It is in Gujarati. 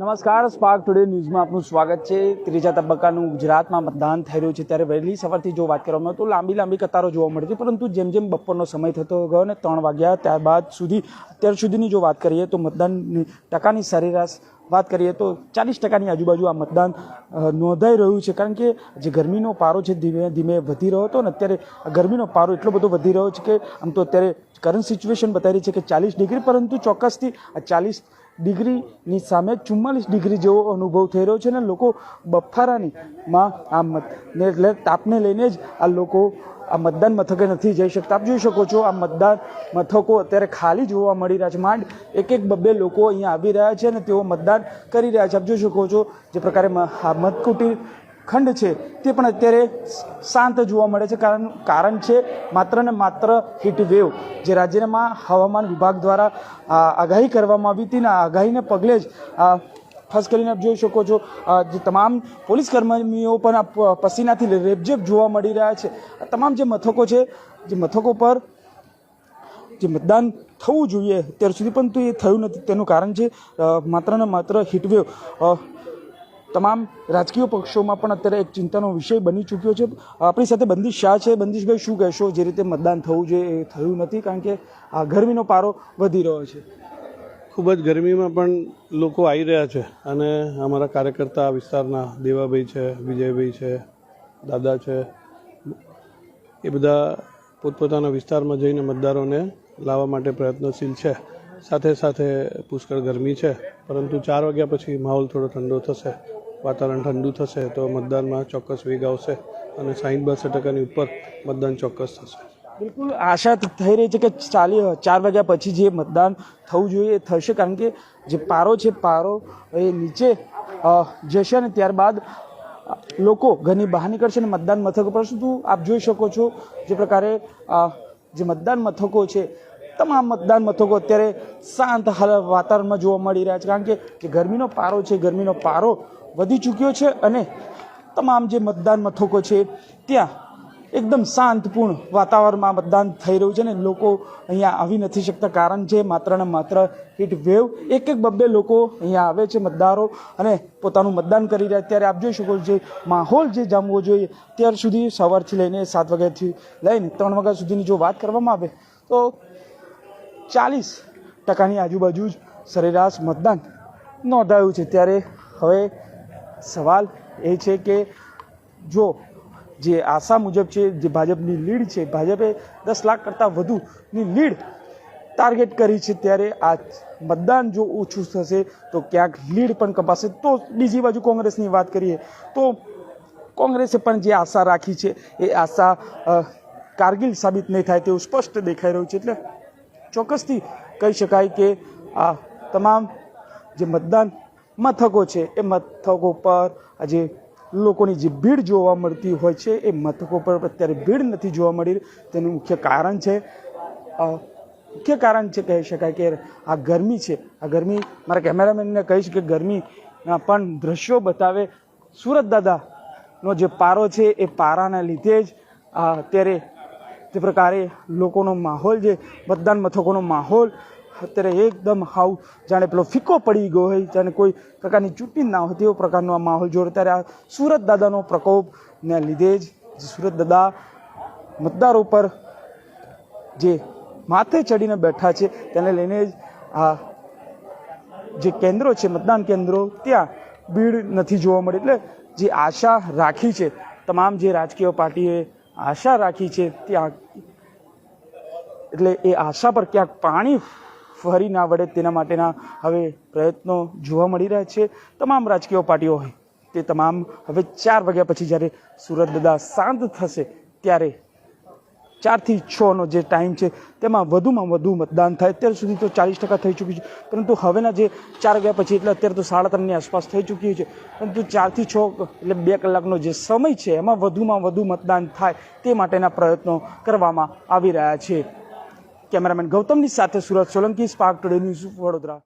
નમસ્કાર સ્પાર્ક ટુડે ન્યૂઝમાં આપનું સ્વાગત છે. ત્રીજા તબક્કાનું ગુજરાતમાં મતદાન થઈ રહ્યું છે ત્યારે વહેલી સવારથી જો વાત કરવામાં તો લાંબી લાંબી કતારો જોવા મળી હતી, પરંતુ જેમ જેમ બપોરનો સમય થતો ગયો ને ત્રણ વાગ્યા ત્યારબાદ સુધી, અત્યાર સુધીની જો વાત કરીએ તો મતદાનની ટકાની સરેરાશ વાત કરીએ તો ચાલીસ ટકાની આજુબાજુ આ મતદાન નોંધાઈ રહ્યું છે. કારણ કે જે ગરમીનો પારો છે ધીમે ધીમે વધી રહ્યો હતો ને અત્યારે ગરમીનો પારો એટલો બધો વધી રહ્યો છે કે આમ તો અત્યારે કરંટ સિચ્યુએશન બતાવી રહી છે કે ચાલીસ ડિગ્રી, પરંતુ ચોક્કસથી આ ચાલીસ ડિગ્રીની સામે ચુમ્માલીસ ડિગ્રી જેવો અનુભવ થઈ રહ્યો છે ને લોકો બફારાની માં આ મત ને એટલે તાપને લઈને જ આ લોકો આ મતદાન મથકે નથી જઈ શકતા. આપ જોઈ શકો છો આ મતદાન મથકો અત્યારે ખાલી જોવા મળી રહ્યા છે. માંડ એક એક બબ્બે લોકો અહીંયા આવી રહ્યા છે અને તેઓ મતદાન કરી રહ્યા છે. આપ જોઈ શકો છો જે પ્રકારે આ મતકુટી ખંડ છે, તે પણ અત્યારે શાંત જોવા મળે છે. કારણ કારણ છે, માત્ર ને માત્ર વેવ જે રાજ્યમાં હવામાન વિભાગ દ્વારા આગાહી કરવામાં આવી હતી ને આગાહીને પગલે જ ખાસ કરીને આપ જોઈ શકો છો જે તમામ પોલીસ કર્મીઓ પણ પસીનાથી રેપઝેપ જોવા મળી રહ્યા છે. તમામ જે મથકો છે, જે મથકો પર જે મતદાન થવું જોઈએ, અત્યાર સુધી પણ તો થયું નથી. તેનું કારણ છે માત્ર ને માત્ર હીટવેવ તમામ રાજકીય પક્ષોમાં પણ અત્યારે એક ચિંતાનો વિષય બની ચૂક્યો છે. આપણી સાથે બંદીશ શાહ છે. બંદીશભાઈ, શું કહેશો? જે રીતે મતદાન થવું જોઈએ એ થયું નથી, કારણ કે આ ગરમીનો પારો વધી રહ્યો છે. ખૂબ જ ગરમીમાં પણ લોકો આવી રહ્યા છે અને અમારા કાર્યકર્તા વિસ્તારના દેવાભાઈ છે, વિજયભાઈ છે, દાદા છે, એ બધા પોતપોતાના વિસ્તારમાં જઈને મતદારોને લાવવા માટે પ્રયત્નશીલ છે. સાથે સાથે પુષ્કળ ગરમી છે. પરંતુ ચાર વાગ્યા પછી માહોલ થોડો ઠંડો થશે. વાતાવરણ ઠંડુ થશે તો મતદાનમાં ચોક્કસ વેગ આવશે અને સાહીઠ બાસઠ ટકાની ઉપર મતદાન ચોક્કસ થશે. બિલકુલ આશા થઈ રહી છે કે ચાલી ચાર વાગ્યા પછી જે મતદાન થવું જોઈએ એ થશે કારણ કે જે પારો છે, પારો એ નીચે જશે અને ત્યારબાદ લોકો ઘરની બહાર નીકળશે અને મતદાન મથકો પર. શું આપ જોઈ શકો છો જે પ્રકારે જે મતદાન મથકો છે તમામ મતદાન મથકો અત્યારે શાંત હાલ વાતાવરણમાં જોવા મળી રહ્યા છે. કારણ કે ગરમીનો પારો છે ગરમીનો પારો વધી ચૂક્યો છે અને તમામ જે મતદાન મથકો છે, ત્યાં એકદમ શાંતપૂર્ણ વાતાવરણમાં મતદાન થઈ રહ્યું છે ને લોકો અહીંયા આવી નથી શકતા. કારણ છે માત્ર ને માત્ર હીટ વેવ એક એક બબ્બે લોકો અહીંયા આવે છે મતદારો અને પોતાનું મતદાન કરી રહ્યા ત્યારે આપ જોઈ શકો જે માહોલ જે જામવો જોઈએ, ત્યાર સુધી સવારથી લઈને સાત વાગ્યાથી લઈને ત્રણ વાગ્યા સુધીની જો વાત કરવામાં આવે, તો ચાલીસ ટકાની આજુબાજુ જ સરેરાશ મતદાન નોંધાયું છે. ત્યારે હવે સવાલ એ છે કે જો જે આશા મુજબ છે, જે ભાજપની લીડ છે, ભાજપે દસ લાખ કરતાં વધુની લીડ ટાર્ગેટ કરી છે, ત્યારે આ મતદાન જો ઓછું થશે તો ક્યાંક લીડ પણ કપાશે. તો બીજી બાજુ કોંગ્રેસની વાત કરીએ તો કોંગ્રેસે પણ જે આશા રાખી છે, એ આશા કારગીલ સાબિત નહીં થાય તેવું સ્પષ્ટ દેખાઈ રહ્યું છે. એટલે ચોક્કસથી કહી શકાય કે આ તમામ જે મતદાન મથકો છે, એ મથકો પર આજે લોકોની જે ભીડ જોવા મળતી હોય છે, એ મથકો પર અત્યારે ભીડ નથી જોવા મળી તેનું મુખ્ય કારણ છે. મુખ્ય કારણ છે કહી શકાય કે આ ગરમી છે. આ ગરમી મારા કેમેરામેનને કહીશ કે ગરમીના પણ દ્રશ્યો બતાવે. સુરત દાદાનો જે પારો છે, એ પારાના લીધે જ અત્યારે તે પ્રકારે લોકોનો માહોલ જે, મતદાન મથકોનો માહોલ અત્યારે એકદમ હાવ જાણે પેલો ફીકો પડી ગયો હોય, જાણે કોઈ પ્રકારની ચૂંટણી ના હોય તેવો પ્રકારનો આ માહોલ જોડે ત્યારે આ સુરત દાદાનો પ્રકોપને લીધે જ સુરત દાદા મતદારો પર જે માથે ચડીને બેઠા છે, તેને લઈને જ આ જે કેન્દ્રો છે, મતદાન કેન્દ્રો, ત્યાં ભીડ નથી જોવા મળી. એટલે જે આશા રાખી છે, તમામ જે રાજકીય પાર્ટીએ આશા રાખી છે ત્યાં. એટલે એ આશા પર ક્યાંક પાણી ફરી ના વળે તેના માટેના હવે પ્રયત્નો જોવા મળી રહ્યા છે. તમામ રાજકીય પાર્ટીઓ હોય તે તમામ, હવે ચાર વાગ્યા પછી જ્યારે સુરત દાદા શાંત થશે ત્યારે ચારથી છનો જે ટાઈમ છે, તેમાં વધુમાં વધુ મતદાન થાય. અત્યાર સુધી તો ચાલીસ ટકા થઈ ચૂક્યું છે, પરંતુ હવેના જે ચાર વાગ્યા પછી, એટલે અત્યારે તો સાડા ત્રણની આસપાસ થઈ ચૂક્યું છે, પરંતુ ચારથી છ, એટલે બે કલાકનો જે સમય છે, એમાં વધુમાં વધુ મતદાન થાય તે માટેના પ્રયત્નો કરવામાં આવી રહ્યા છે. કેમેરામેન ગૌતમની સાથે Surat Solanki, spark today news, Vadodara.